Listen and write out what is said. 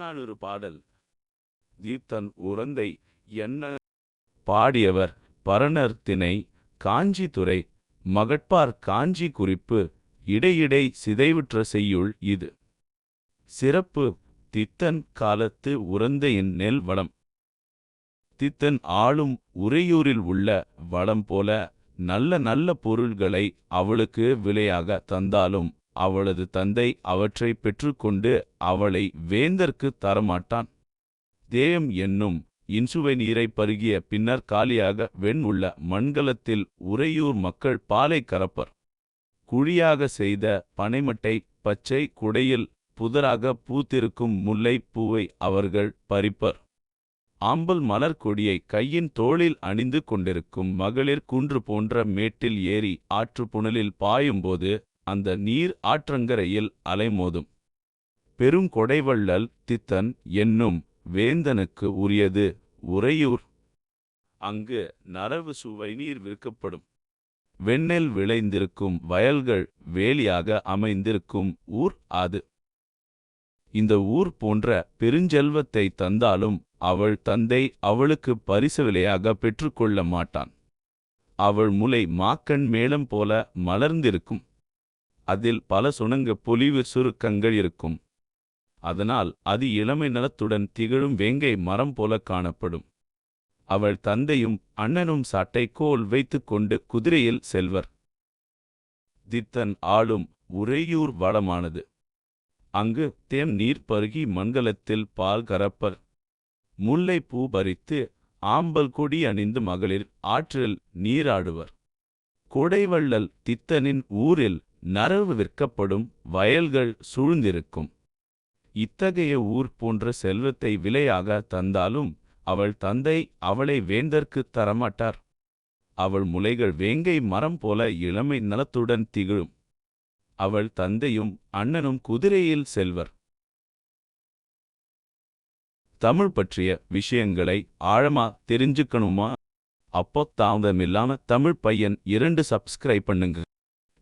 புறநானூறு பாடல். தீர்த்தன் உறந்தை என்ன பாடியவர்? பரணர் திணை காஞ்சித்துறை மகட்பார் காஞ்சி குறிப்பு இடையிடை சிதைவுற்ற செய்யுள் இது. சிறப்பு தித்தன் காலத்து உறந்தையின் நெல் வளம். தித்தன் ஆளும் உறையூரில் உள்ள வளம் போல நல்ல நல்ல பொருள்களை அவளுக்கு விலையாக தந்தாலும் அவளது தந்தை அவற்றை பெற்றுக்கொண்டு அவளை வேந்தர்க்குத் தரமாட்டான். தேயம் என்னும் இன்சுவை நீரை பருகிய பின்னர் காலியாக வெண் உள்ள மண்கலத்தில் உறையூர் மக்கள் பாலை கறப்பர். குழியாக செய்த பனைமட்டை பச்சை குடையில் புதராக பூத்திருக்கும் முல்லைப் பூவை அவர்கள் பறிப்பர். ஆம்பல் மலர் கொடியை கையின் தோளில் அணிந்து கொண்டிருக்கும் மகளிர் குன்று போன்ற மேட்டில் ஏறி ஆற்றுப் புனலில் பாயும்போது அந்த நீர் ஆற்றங்கரையில் அலைமோதும். பெருங்கொடைவள்ளல் தித்தன் என்னும் வேந்தனுக்கு உரியது உறையூர். அங்கு நரவு சுவை நீர் விற்கப்படும். வெண்ணெல் விளைந்திருக்கும் வயல்கள் வேலியாக அமைந்திருக்கும் ஊர் அது. இந்த ஊர் போன்ற பெருஞ்செல்வத்தை தந்தாலும் அவள் தந்தை அவளுக்கு பரிசு விலையாக பெற்றுக்கொள்ள மாட்டான். அவள் முலை மாக்கண் மேளம் போல மலர்ந்திருக்கும். அதில் பல சுணங்க பொலிவு சுருக்கங்கள் இருக்கும். அதனால் அது இளமை நலத்துடன் திகழும் வேங்கை மரம் போல காணப்படும். அவள் தந்தையும் அண்ணனும் சாட்டைக்கோல் வைத்துக்கொண்டு குதிரையில் செல்வர். தித்தன் ஆளும் உறையூர் வளமானது அங்கு தேம் நீர் பருகி மண்கலத்தில் பால் கறப்பர். முல்லை பூ பறித்து ஆம்பல் கொடி அணிந்து மகளிர் ஆற்றில் நீராடுவர். கொடைவள்ளல் தித்தனின் ஊரில் நரவு விற்கப்படும் வயல்கள் சூழ்ந்திருக்கும். இத்தகைய ஊர் போன்ற செல்வத்தை விலையாக தந்தாலும் அவள் தந்தை அவளை வேந்தர்க்குத் தரமாட்டார். அவள் முலைகள் வேங்கை மரம் போல இளமை நலத்துடன் திகழும். அவள் தந்தையும் அண்ணனும் குதிரையில் செல்வர். தமிழ் பற்றிய விஷயங்களை ஆழமா தெரிஞ்சுக்கணுமா? அப்போ தாமதமில்லாம தமிழ் பையன் இரண்டு சப்ஸ்கிரைப் பண்ணுங்க.